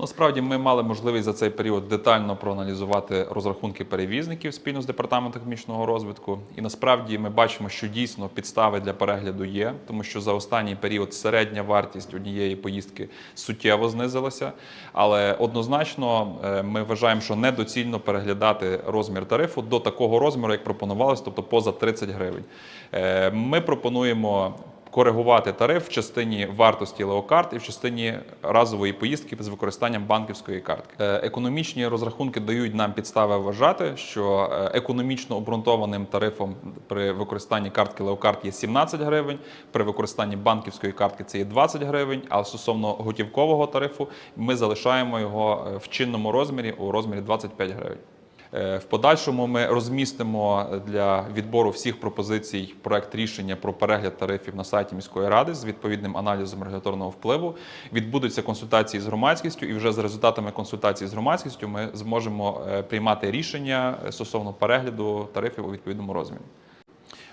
Насправді ми мали можливість за цей період детально проаналізувати розрахунки перевізників спільно з департаментом економічного розвитку. І насправді ми бачимо, що дійсно підстави для перегляду є, тому що за останній період середня вартість однієї поїздки суттєво знизилася. Але однозначно е, ми вважаємо, що недоцільно переглядати розмір тарифу до такого розміру, як пропонувалось, тобто поза 30 гривень. Е, Ми пропонуємо коригувати тариф в частині вартості леокарт і в частині разової поїздки з використанням банківської картки. Е, Економічні розрахунки дають нам підстави вважати, що е, економічно обґрунтованим тарифом при використанні картки леокарт є 17 гривень, при використанні банківської картки це є 20 гривень. А стосовно готівкового тарифу ми залишаємо його е, в чинному розмірі у розмірі 25 гривень. Е, В подальшому ми розмістимо для відбору всіх пропозицій проект рішення про перегляд тарифів на сайті міської ради з відповідним аналізом регуляторного впливу. Відбудуться консультації з громадськістю, і вже за результатами консультацій з громадськістю ми зможемо е, приймати рішення е, стосовно перегляду тарифів у відповідному розмірі.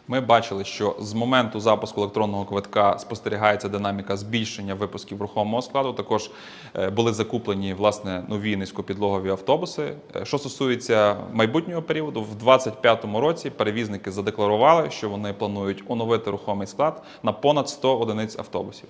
Ми бачили, що з моменту запуску електронного квитка спостерігається динаміка збільшення випусків рухомого складу. Також е, були закуплені власне нові низькопідлогові автобуси. Е, Що стосується майбутнього періоду, в 2025 році перевізники задекларували, що вони планують оновити рухомий склад на понад 100 одиниць автобусів.